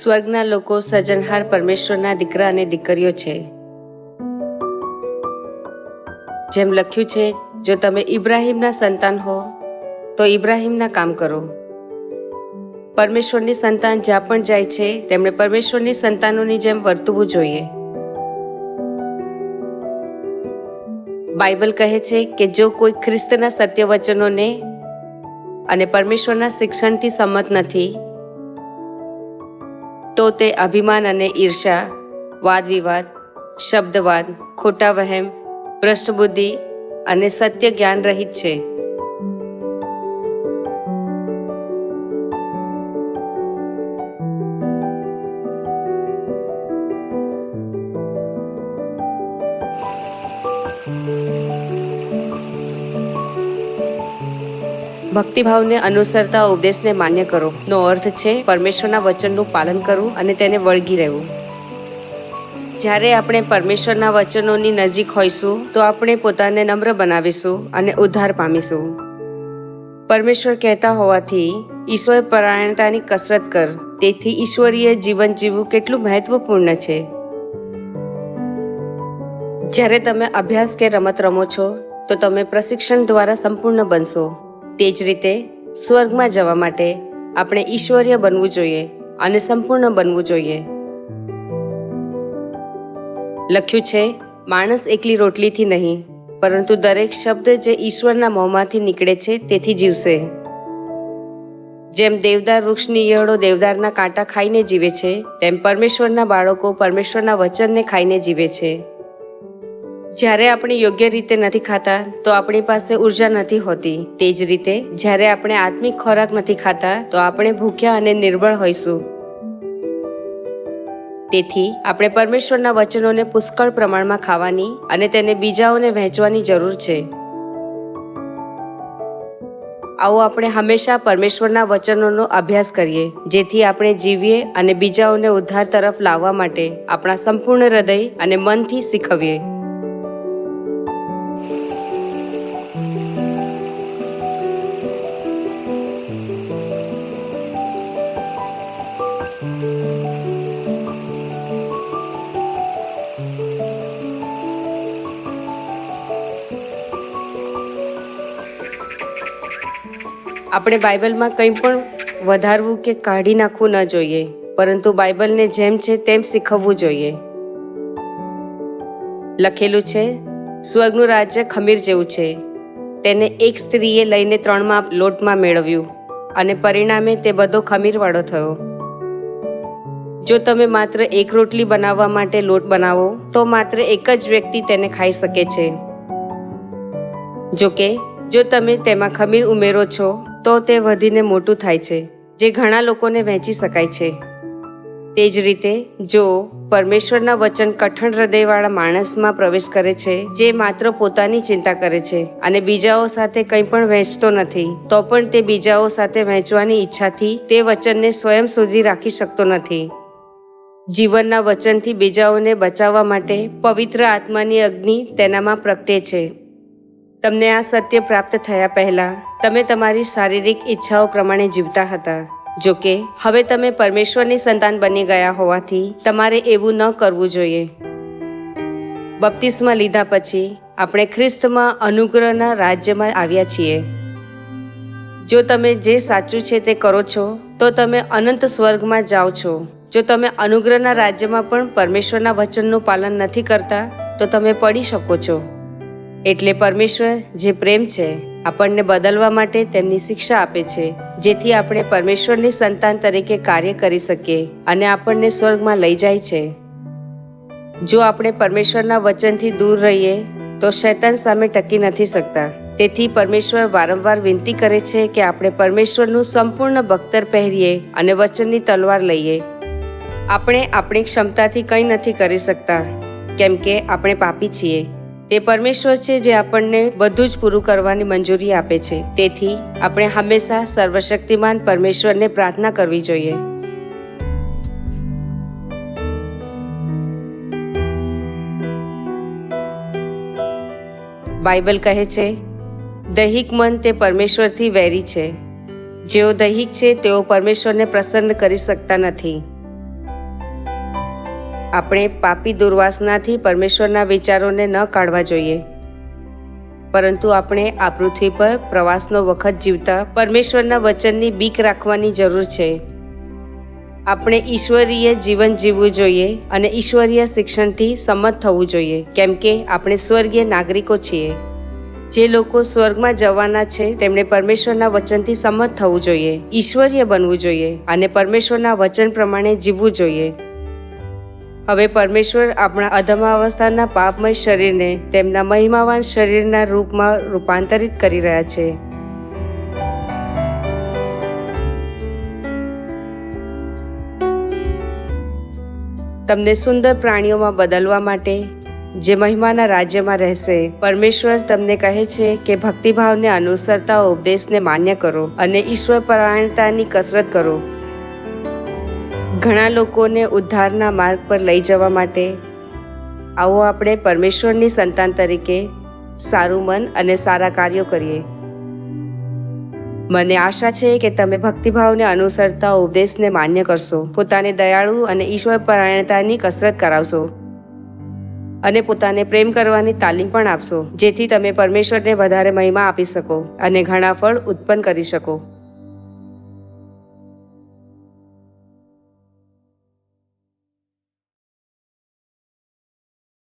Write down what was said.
સ્વર્ગના લોકો સર્જનહાર પરમેશ્વરના દીકરા અને દીકરીઓ છે. જેમ લખ્યું છે, જો તમે ઇબ્રાહીમના સંતાન હો, તો ઇબ્રાહિમના કામ કરો. પરમેશ્વરની સંતાન જ્યાં પણ જાય છે, તેમણે પરમેશ્વરની સંતાનોની જેમ વર્તવું જોઈએ. બાઇબલ કહે છે કે જો કોઈ ખ્રિસ્તના સત્ય વચનોને અને પરમેશ્વરના શિક્ષણથી સંમત નથી તો તે અભિમાન અને ઈર્ષા વાદ વિવાદ શબ્દવાદ ખોટા વહેમ ભ્રષ્ટ અને સત્ય જ્ઞાન રહિત છે. ભક્તિભાવને અનુસરતા ઉપદેશને માન્ય કરો. નો અર્થ છે પરમેશ્વરના વચનનું પાલન કરવું અને તેને વળગી રહેવું. જ્યારે આપણે પરમેશ્વરના વચનોની નજીક હોઈશું, તો આપણે પોતાને નમ્ર બનાવીશું અને ઉદ્ધાર પામીશું. પરમેશ્વર કહેતા હોવાથી, ઈશ્વર પરાયણતાની કસરત કર. તેથી ઈશ્વરીય જીવન જીવવું કેટલું મહત્વપૂર્ણ છે. જ્યારે તમે અભ્યાસ કે રમત રમો છો, તો તમે પ્રશિક્ષણ દ્વારા સંપૂર્ણ બનશો. તે જ રીતે સ્વર્ગમાં જવા માટે આપણે ઈશ્વરીય બનવું જોઈએ અને સંપૂર્ણ બનવું જોઈએ. લખ્યું છે, માણસ એકલી રોટલીથી નહીં, પરંતુ દરેક શબ્દ જે ઈશ્વરના મોંમાંથી નીકળે છે તેથી જીવશે. જેમ દેવદાર વૃક્ષની ઈયળો દેવદારના કાંટા ખાઈને જીવે છે, તેમ પરમેશ્વરના બાળકો પરમેશ્વરના વચનને ખાઈને જીવે છે. જ્યારે આપણે યોગ્ય રીતે નથી ખાતા, તો આપણી પાસે ઊર્જા નથી હોતી. તે જ રીતે, જ્યારે આપણે આત્મિક ખોરાક નથી ખાતા, તો આપણે ભૂખ્યા અને નિર્બળ હોઈશું. તેથી, આપણે પરમેશ્વરના વચનોને પુષ્કળ પ્રમાણમાં ખાવાની અને તેને બીજાઓને વહેંચવાની જરૂર છે. આવો આપણે હંમેશા પરમેશ્વરના વચનોનો અભ્યાસ કરીએ, જેથી આપણે જીવીએ અને બીજાઓને ઉદ્ધાર તરફ લાવવા માટે આપણા સંપૂર્ણ હૃદય અને મનથી શીખવીએ. આપણે બાઇબલમાં કંઈ પણ વધારવું કે કાઢી નાખવું ન જોઈએ, પરંતુ બાઇબલને જેમ છે તેમ શીખવવું જોઈએ. લખેલું છે, સ્વર્ગનું રાજ્ય ખમીર જેવું છે. તેને એક સ્ત્રીએ લઈને ત્રણમાં લોટમાં મેળવ્યું અને પરિણામે તે બધો ખમીરવાળો થયો. જો તમે માત્ર એક રોટલી બનાવવા માટે લોટ બનાવો, તો માત્ર એક જ વ્યક્તિ તેને ખાઈ શકે છે. જો કે, જો તમે તેમાં ખમીર ઉમેરો છો તો તે વધીને મોટું થાય છે, જે ઘણા લોકોને વહેંચી શકાય છે. તે જ રીતે, જો પરમેશ્વરના વચન કઠણ હૃદયવાળા માણસમાં પ્રવેશ કરે છે, જે માત્ર પોતાની ચિંતા કરે છે અને બીજાઓ સાથે કંઈ પણ વહેંચતો નથી, તો પણ તે બીજાઓ સાથે વહેંચવાની ઈચ્છાથી તે વચનને સ્વયં સુધી રાખી શકતો નથી. જીવનના વચનથી બીજાઓને બચાવવા માટે પવિત્ર આત્માની અગ્નિ તેનામાં પ્રગટે છે. તમને આ સત્ય પ્રાપ્ત થયા પહેલા તમે તમારી શારીરિક ઈચ્છાઓ પ્રમાણે જીવતા હતા. જો કે, હવે તમે પરમેશ્વરની સંતાન બની ગયા હોવાથી તમારે એવું ન કરવું જોઈએ. બપ્તિસ્મા લીધા પછી આપણે ખ્રિસ્તમાં અનુગ્રહના રાજ્યમાં આવ્યા છીએ. જો તમે જે સાચું છે તે કરો છો, તો તમે અનંત સ્વર્ગમાં જાઓ છો. જો તમે અનુગ્રહના રાજ્યમાં પણ પરમેશ્વરના વચનનું પાલન નથી કરતા, તો તમે પડી શકો છો. એટલે પરમેશ્વર, જે પ્રેમ છે, આપણને બદલવા માટે તેમની શિક્ષા આપે છે, જેથી આપણે પરમેશ્વરની સંતાન તરીકે કાર્ય કરી શકીએ અને આપણને સ્વર્ગમાં લઈ જાય છે. જો આપણે પરમેશ્વરના વચનથી દૂર રહીએ, તો શૈતાન સામે ટકી નથી શકતા. તેથી પરમેશ્વર વારંવાર વિનંતી કરે છે કે આપણે પરમેશ્વરનું સંપૂર્ણ બખ્તર પહેરીએ અને વચનની તલવાર લઈએ. આપણે આપણી ક્ષમતાથી કંઈ નથી કરી શકતા, કેમ કે આપણે પાપી છીએ. તે પરમેશ્વર છે જે આપણને બધું જ પૂરું કરવાની મંજૂરી આપે છે. તેથી, આપણે હંમેશા સર્વશક્તિમાન પરમેશ્વરને પ્રાર્થના કરવી જોઈએ. બાઇબલ કહે છે, દૈહિક મન તે પરમેશ્વરથી વેરી છે. જેઓ દૈહિક છે, તેઓ પરમેશ્વરને પ્રસન્ન કરી શકતા નથી. આપણે પાપી દુર્વાસનાથી પરમેશ્વરના વિચારોને ન કાઢવા જોઈએ. પરંતુ આપણે આ પૃથ્વી પર પ્રવાસનો વખત જીવતા પરમેશ્વરના વચનની બીક રાખવાની જરૂર છે. આપણે ઈશ્વરીય જીવન જીવવું જોઈએ અને ઈશ્વરીય શિક્ષણથી સંમત થવું જોઈએ, કેમ કે આપણે સ્વર્ગીય નાગરિકો છીએ. જે લોકો સ્વર્ગમાં જવાના છે તેમણે પરમેશ્વરના વચનથી સંમત થવું જોઈએ, ઈશ્વરીય બનવું જોઈએ અને પરમેશ્વરના વચન પ્રમાણે જીવવું જોઈએ. હવે પરમેશ્વર આપણા અધમાવસ્થાના પાપમય શરીરને તેમના મહિમાવાન શરીરના રૂપમાં રૂપાંતરિત કરી રહ્યા છે. તમને સુંદર પ્રાણીઓમાં બદલવા માટે, જે મહિમાના રાજ્યમાં રહેશે, પરમેશ્વર તમને કહે છે કે ભક્તિભાવને અનુસરતા ઉપદેશને માન્ય કરો અને ઈશ્વર પરાયણતાની કસરત કરો. ઘણા લોકોને ઉદ્ધારના માર્ગ પર લઈ જવા માટે આવો આપણે પરમેશ્વરની સંતાન તરીકે સારું મન અને સારા કાર્યો કરીએ. મને આશા છે કે તમે ભક્તિભાવને અનુસરતા ઉપદેશને માન્ય કરશો. પોતાને દયાળુ અને ઈશ્વર પરાયણતાની કસરત કરાવશો અને પોતાને પ્રેમ કરવાની તાલીમ પણ આપશો, જેથી તમે પરમેશ્વરને વધારે મહિમા આપી શકો અને ઘણા ફળ ઉત્પન્ન કરી શકો.